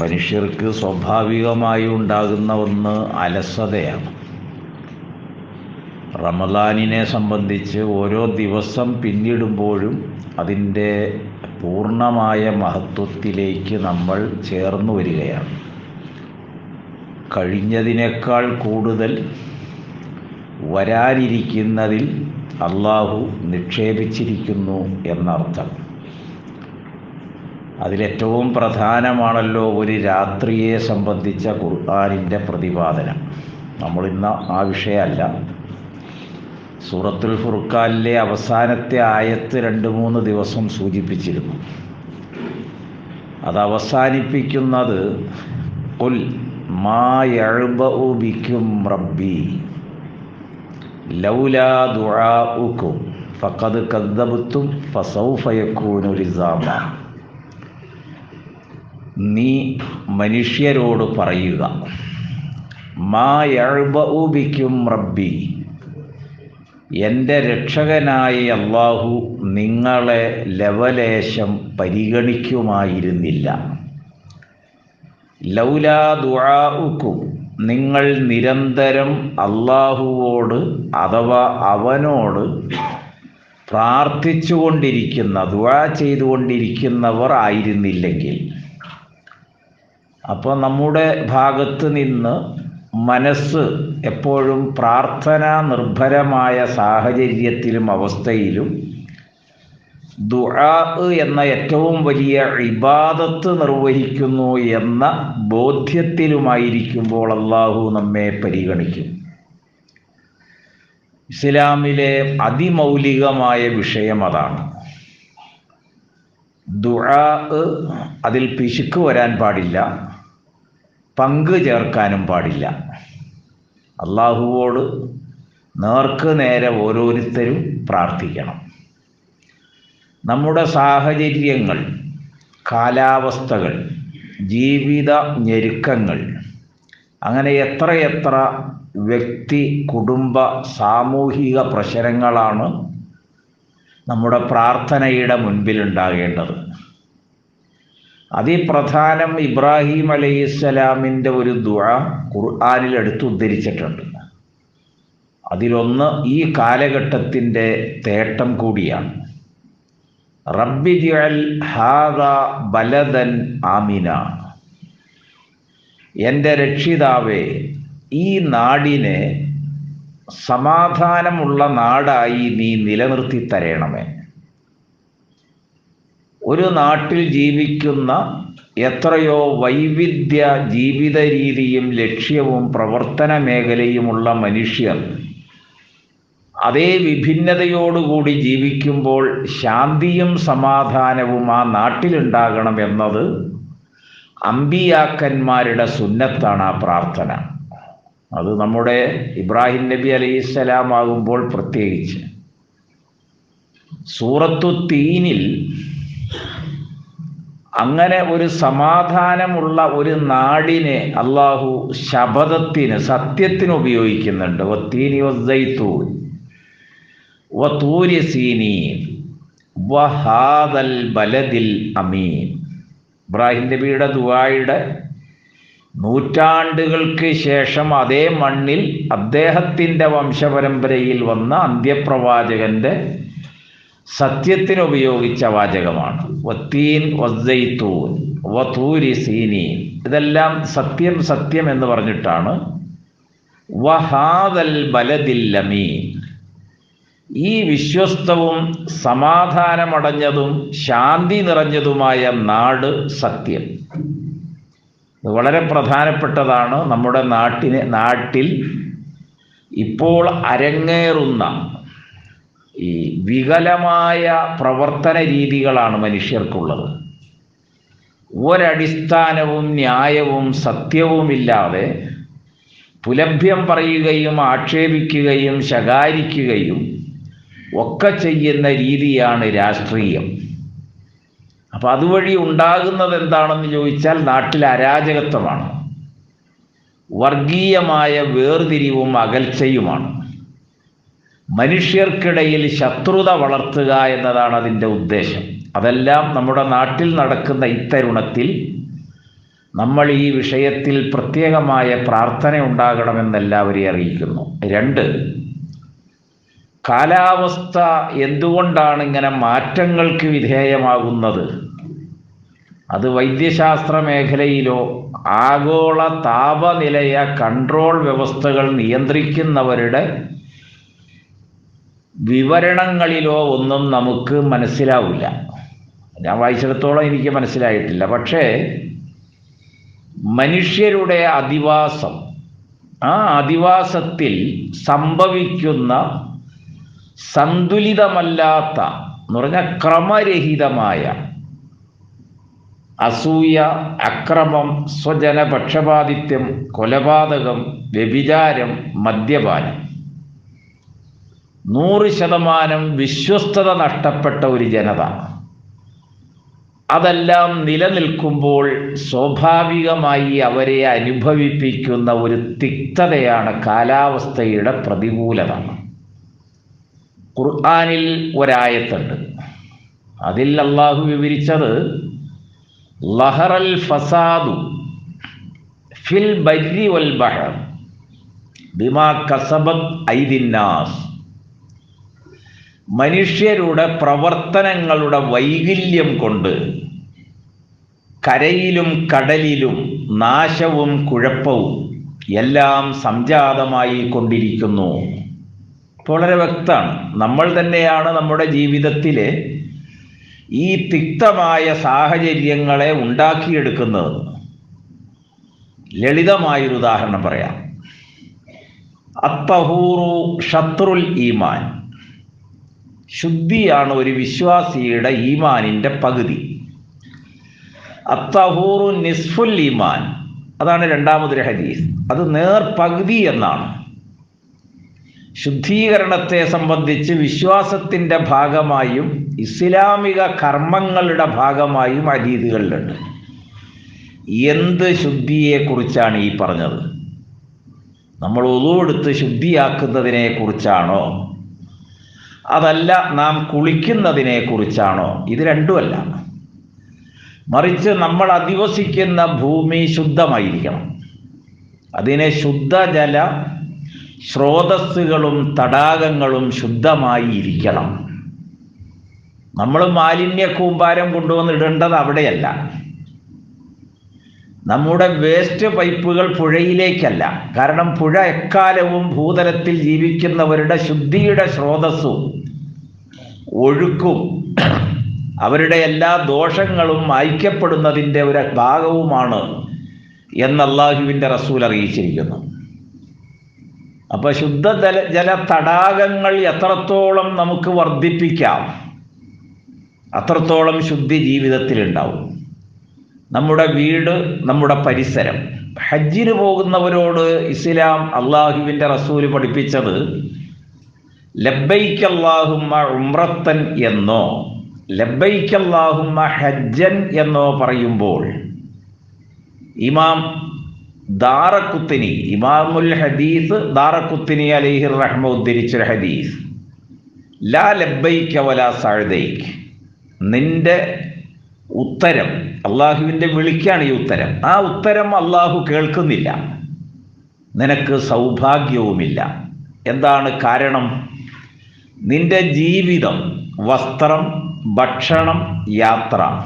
മനുഷ്യർക്ക് സ്വാഭാവികമായി ഉണ്ടാകുന്ന ഒന്ന് അലസതയാണ്. റമദാനിനെ സംബന്ധിച്ച് ഓരോ ദിവസം പിന്നിടുമ്പോഴും അതിന്റെ പൂർണമായ മഹത്വത്തിലേക്ക് നമ്മൾ ചേർന്നു വരികയാണ്. കഴിഞ്ഞതിനേക്കാൾ കൂടുതൽ വരാനിരിക്കുന്നതിൽ അള്ളാഹു നിക്ഷേപിച്ചിരിക്കുന്നു എന്നർത്ഥം. അതിലേറ്റവും പ്രധാനമാണല്ലോ ഒരു രാത്രിയെ സംബന്ധിച്ച ഖുർആാനിന്റെ പ്രതിപാദനം. നമ്മളിന്ന് ആ വിഷയമല്ല. സൂറത്തുൽ ഫുർഖാനിലെ അവസാനത്തെ ആയത്ത് രണ്ട് മൂന്ന് ദിവസം സൂചിപ്പിച്ചിരുന്നു. അത് അവസാനിപ്പിക്കുന്നത് കുൽ മാ ബിക്കും റബ്ബി ലൗലാ ദുഴാ ഉക്കും ഫക്കത് കദ്ദബുത്തും യകൂനു ലിസാമ നീ മനുഷ്യരോട് പറയുക. മാ ബിക്കും റബ്ബി. എന്റെ രക്ഷകനായ അള്ളാഹു നിങ്ങളെ ലവലേശം പരിഗണിക്കുമായിരുന്നില്ല. ലൗലാ ദുആഉക്കും നിങ്ങൾ നിരന്തരം അള്ളാഹുവോട് അഥവാ അവനോട് പ്രാർത്ഥിച്ചുകൊണ്ടിരിക്കുന്ന ദുആ ചെയ്തുകൊണ്ടിരിക്കുന്നവർ ആയിരുന്നില്ലെങ്കിൽ. അപ്പോൾ നമ്മുടെ ഭാഗത്ത് നിന്ന് മനസ്സ് എപ്പോഴും പ്രാർത്ഥന നിർഭരമായ സാഹചര്യത്തിലും അവസ്ഥയിലും ദുആ എന്ന ഏറ്റവും വലിയ ഇബാദത്ത് നിർവഹിക്കുന്നു എന്ന ബോധ്യത്തിലുമായിരിക്കുമ്പോൾ അള്ളാഹു നമ്മെ പരിഗണിക്കും. ഇസ്ലാമിലെ അതിമൗലികമായ വിഷയം അതാണ്. ദുആ അതിൽ പിശുക്ക് വരാൻ പാടില്ല. പങ്ക് ചേർക്കാനും പാടില്ല. അള്ളാഹുവോട് നേർക്ക് നേരെ ഓരോരുത്തരും പ്രാർത്ഥിക്കണം. നമ്മുടെ സാഹചര്യങ്ങൾ കാലാവസ്ഥകൾ ജീവിത ഞെരുക്കങ്ങൾ അങ്ങനെ എത്രയെത്ര വ്യക്തി കുടുംബ സാമൂഹിക പ്രശ്നങ്ങളാണ് നമ്മുടെ പ്രാർത്ഥനയുടെ മുൻപിലുണ്ടാകേണ്ടത്. അതിപ്രധാനം ഇബ്രാഹിം അലൈഹിസ്സലാമിന്റെ ഒരു ദുഴ ഖുർആാനിൽ എടുത്ത് ഉദ്ധരിച്ചിട്ടുണ്ട്. അതിലൊന്ന് ഈ കാലഘട്ടത്തിന്റെ തേട്ടം കൂടിയാണ്. റബ്ബി ജിഅൽ ഹാദ ബലദൻ ആമിന. എന്റെ രക്ഷിതാവേ ഈ നാടിനെ സമാധാനമുള്ള നാടായി നീ നിലനിർത്തി തരയണമേ ഒരു നാട്ടിൽ ജീവിക്കുന്ന എത്രയോ വൈവിധ്യ ജീവിത രീതിയും ലക്ഷ്യവും പ്രവർത്തന മേഖലയുമുള്ള മനുഷ്യർ അതേ വിഭിന്നതയോടുകൂടി ജീവിക്കുമ്പോൾ ശാന്തിയും സമാധാനവും ആ നാട്ടിലുണ്ടാകണമെന്നത് അമ്പിയാക്കന്മാരുടെ സുന്നത്താണ് ആ പ്രാർത്ഥന. അത് നമ്മുടെ ഇബ്രാഹിം നബി അലൈഹിസ്സലാം ആകുമ്പോൾ പ്രത്യേകിച്ച്. സൂറത്തു തീനിൽ അങ്ങനെ ഒരു സമാധാനമുള്ള ഒരു നാടിനെ അള്ളാഹു ശബദത്തിന് സത്യത്തിന് ഉപയോഗിക്കുന്നുണ്ട്. വഹാദൽ ബലദിൽ ഇബ്രാഹിം നബിയുടെ ദുബായിയുടെ നൂറ്റാണ്ടുകൾക്ക് ശേഷം അതേ മണ്ണിൽ അദ്ദേഹത്തിന്റെ വംശപരമ്പരയിൽ വന്ന അന്ത്യപ്രവാചകന്റെ സത്യത്തിന് ഉപയോഗിച്ച വാചകമാണ്. വത്തീൻ വസ്സൈത്തൂൻ വത്തൂരി സീനീൻ. ഇതെല്ലാം സത്യം സത്യം എന്ന് പറഞ്ഞിട്ടാണ്. വഹാദൽ ബലദില്ലമീൻ ഈ വിശ്വസ്തവും സമാധാനമടഞ്ഞതും ശാന്തി നിറഞ്ഞതുമായ നാട് സത്യം. വളരെ പ്രധാനപ്പെട്ടതാണ് നമ്മുടെ നാട്ടിനെ നാട്ടിൽ ഇപ്പോൾ അരങ്ങേറുന്ന ഈ വികലമായ പ്രവർത്തന രീതികളാണ് മനുഷ്യർക്കുള്ളത്. ഒരടിസ്ഥാനവും ന്യായവും സത്യവുമില്ലാതെ പുലഭ്യം പറയുകയും ആക്ഷേപിക്കുകയും ശകാരിക്കുകയും ഒക്കെ ചെയ്യുന്ന രീതിയാണ് രാഷ്ട്രീയം. അപ്പം അതുവഴി ഉണ്ടാകുന്നത് എന്താണെന്ന് ചോദിച്ചാൽ നാട്ടിൽ അരാജകത്വമാണ്. വർഗീയമായ വേർതിരിവും അകൽച്ചയുമാണ്. മനുഷ്യർക്കിടയിൽ ശത്രുത വളർത്തുക എന്നതാണ് അതിന്റെ ഉദ്ദേശം. അതെല്ലാം നമ്മുടെ നാട്ടിൽ നടക്കുന്ന ഇത്തരുണത്തിൽ നമ്മൾ ഈ വിഷയത്തിൽ പ്രത്യേകമായ പ്രാർത്ഥന ഉണ്ടാകണമെന്ന് എല്ലാവരെയും അറിയിക്കുന്നു. രണ്ട് കാലാവസ്ഥ എന്തുകൊണ്ടാണ് ഇങ്ങനെ മാറ്റങ്ങൾക്ക് വിധേയമാകുന്നത്? അത് വൈദ്യശാസ്ത്ര മേഖലയിലോ ആഗോള താപനിലയ കൺട്രോൾ വ്യവസ്ഥകൾ നിയന്ത്രിക്കുന്നവരുടെ വിവരണങ്ങളിലോ ഒന്നും നമുക്ക് മനസ്സിലാവില്ല. ഞാൻ വായിച്ചിടത്തോളം എനിക്ക് മനസ്സിലായിട്ടില്ല. പക്ഷേ മനുഷ്യരുടെ അധിവാസം ആ അധിവാസത്തിൽ സംഭവിക്കുന്ന സന്തുലിതമല്ലാത്ത എന്ന് പറഞ്ഞാൽ ക്രമരഹിതമായ അസൂയ അക്രമം സ്വജനപക്ഷപാതിത്യം കൊലപാതകം വ്യഭിചാരം മദ്യപാനം. നൂറ് ശതമാനം വിശ്വസ്തത നഷ്ടപ്പെട്ട ഒരു ജനത. അതെല്ലാം നിലനിൽക്കുമ്പോൾ സ്വാഭാവികമായി അവരെ അനുഭവിപ്പിക്കുന്ന ഒരു തിക്തതയാണ് കാലാവസ്ഥയുടെ പ്രതികൂലത. ഖുർആാനിൽ ഒരായത്തുണ്ട്. അതിൽ അള്ളാഹു വിവരിച്ചത് ലഹറൽ ഫസാദു ഫിൽ ബരി വൽ ബഹർ ബിമാ കസബത് ഐദിന്നാസ് മനുഷ്യരുടെ പ്രവർത്തനങ്ങളുടെ വൈകല്യം കൊണ്ട് കരയിലും കടലിലും നാശവും കുഴപ്പവും എല്ലാം സംജാതമായി കൊണ്ടിരിക്കുന്നു. വളരെ വ്യക്തമാണ്. നമ്മൾ തന്നെയാണ് നമ്മുടെ ജീവിതത്തിലെ ഈ തിക്തമായ സാഹചര്യങ്ങളെ ഉണ്ടാക്കിയെടുക്കുന്നത്. ലളിതമായൊരു ഉദാഹരണം പറയാം. അത്തഹൂറു ഷത്രുൽ ഈമാൻ. ശുദ്ധിയാണ് ഒരു വിശ്വാസിയുടെ ഈമാനിന്റെ പകുതി. അത്തഹൂറു നിസ്ഫുൽ ഈമാൻ. അതാണ് രണ്ടാമതൊരു ഹദീസ്. അത് നേർ പകുതി എന്നാണ്. ശുദ്ധീകരണത്തെ സംബന്ധിച്ച് വിശ്വാസത്തിന്റെ ഭാഗമായും ഇസ്ലാമിക കർമ്മങ്ങളുടെ ഭാഗമായും അതീതുകളിലുണ്ട് എന്ത് ശുദ്ധിയെക്കുറിച്ചാണ് ഈ പറഞ്ഞത്? നമ്മൾ ഒതുവെടുത്ത് ശുദ്ധിയാക്കുന്നതിനെ കുറിച്ചാണോ അതല്ല നാം കുളിക്കുന്നതിനെ കുറിച്ചാണോ ഇത് രണ്ടുമല്ല. മറിച്ച് നമ്മൾ അധിവസിക്കുന്ന ഭൂമി ശുദ്ധമായിരിക്കണം. അതിനെ ശുദ്ധജല സ്രോതസ്സുകളും തടാകങ്ങളും ശുദ്ധമായി ഇരിക്കണം നമ്മൾ മാലിന്യ കൂമ്പാരം കൊണ്ടുവന്ന് ഇടേണ്ടത് അവിടെയല്ല. നമ്മുടെ വേസ്റ്റ് പൈപ്പുകൾ പുഴയിലേക്കല്ല. കാരണം പുഴ എക്കാലവും ഭൂതലത്തിൽ ജീവിക്കുന്നവരുടെ ശുദ്ധിയുടെ സ്രോതസ്സും ഒഴുക്കും. അവരുടെ എല്ലാ ദോഷങ്ങളും ഐക്യപ്പെടുന്നതിന്റെ ഒരു ഭാഗവുമാണ് എന്ന് അള്ളാഹുവിന്റെ റസൂൽ അറിയിച്ചിരിക്കുന്നു. അപ്പൊ ശുദ്ധജല ജല തടാകങ്ങൾ എത്രത്തോളം നമുക്ക് വർദ്ധിപ്പിക്കാം അത്രത്തോളം ശുദ്ധി ജീവിതത്തിലുണ്ടാവും. നമ്മുടെ വീട് നമ്മുടെ പരിസരം. ഹജ്ജിന് പോകുന്നവരോട് ഇസ്ലാം അള്ളാഹുവിന്റെ റസൂൽ പഠിപ്പിച്ചത് ലബ്ബൈക്കല്ലാഹുമ്മ ഉമ്രത്തൻ എന്നോ ലബ്ബൈക്കല്ലാഹുമ്മ ഹജ്ജൻ എന്നോ പറയുമ്പോൾ ഇമാം ദാറക്കുത്തിനി ഇമാമുൽ ഹദീസ് ദാറക്കുത്തിനി അലിഹി റഹ്മ ഉദ്ധരിച്ച ഹദീസ് ലാ ലബ്ബൈക്ക വലാ സഴുദൈക്ക് നിന്റെ ഉത്തരം അള്ളാഹുവിന്റെ വിളിക്കാണ് ഈ ഉത്തരം. ആ ഉത്തരം അള്ളാഹു കേൾക്കുന്നില്ല. നിനക്ക് സൗഭാഗ്യവുമില്ല. എന്താണ് കാരണം? നിന്റെ ജീവിതം വസ്ത്രം ഭക്ഷണം യാത്ര.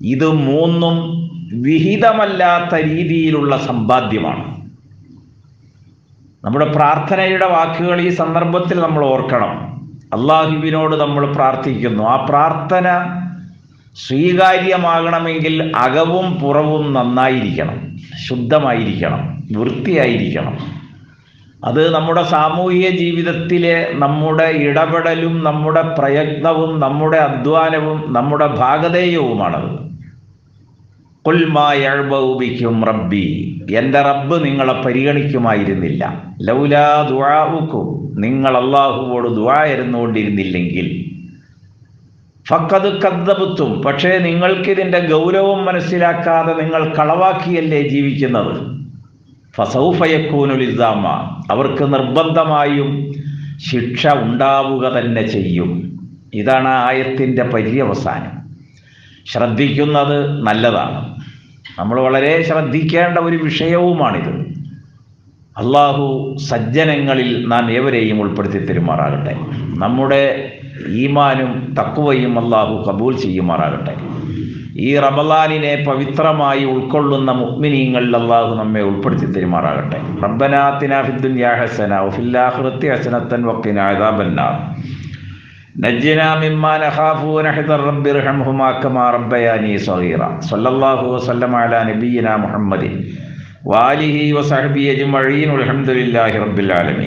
ഇത് മൂന്നും വിഹിതമല്ലാത്ത രീതിയിലുള്ള സമ്പാദ്യമാണ്. നമ്മുടെ പ്രാർത്ഥനയുടെ വാക്കുകൾ ഈ സന്ദർഭത്തിൽ നമ്മൾ ഓർക്കണം. അള്ളാഹുവിനോട് നമ്മൾ പ്രാർത്ഥിക്കുന്നു. ആ പ്രാർത്ഥന സ്വീകാര്യമാകണമെങ്കിൽ അകവും പുറവും നന്നായിരിക്കണം ശുദ്ധമായിരിക്കണം വൃത്തിയായിരിക്കണം. അത് നമ്മുടെ സാമൂഹിക ജീവിതത്തിലെ നമ്മുടെ ഇടപെടലും നമ്മുടെ പ്രയത്നവും നമ്മുടെ അധ്വാനവും നമ്മുടെ ഭാഗധേയവുമാണത്. കുൽമായഴ്ബിക്കും റബ്ബി. എന്റെ റബ്ബ് നിങ്ങളെ പരിഗണിക്കുമായിരുന്നില്ല. ലൗലാ ദുആവുക്കും നിങ്ങൾ അള്ളാഹുവോട് ദുആയിരുന്നുകൊണ്ടിരുന്നില്ലെങ്കിൽ ഫക്കത് കദ്ദബുത്തും പക്ഷേ നിങ്ങൾക്കിതിന്റെ ഗൗരവം മനസ്സിലാക്കാതെ നിങ്ങൾ കളവാക്കിയല്ലേ ജീവിക്കുന്നത്? ഫസൗഫയക്കൂനുലിസാമ അവർക്ക് നിർബന്ധമായും ശിക്ഷ ഉണ്ടാവുക തന്നെ ചെയ്യും. ഇതാണ് ആയത്തിന്റെ പര്യവസാനം. ശ്രദ്ധിക്കുന്നത് നല്ലതാണ്. നമ്മൾ വളരെ ശ്രദ്ധിക്കേണ്ട ഒരു വിഷയവുമാണിത്. അള്ളാഹു സജ്ജനങ്ങളിൽ നാം ഏവരെയും ഉൾപ്പെടുത്തി തെരുമാറാകട്ടെ. നമ്മുടെ ഈമാനും തക്കുവയും അള്ളാഹു കബൂൽ ചെയ്യുമാറാകട്ടെ. ഈ റമലാനിനെ പവിത്രമായി ഉൾക്കൊള്ളുന്ന മുഗ്മിനീങ്ങൾ അള്ളാഹു നമ്മെ ഉൾപ്പെടുത്തി തെരുമാറാകട്ടെ. റബ്ബനാത്തിന ഫിദ്ദുൻയാ ഹസന മിമ്മാ നഖാഫു സഗീറ. വസല്ലമ അലാ മുഹമ്മദി. വാലിഹി അജ്മഈൻ അൽഹംദുലില്ലാഹി റബ്ബിൽ ആലമീൻ.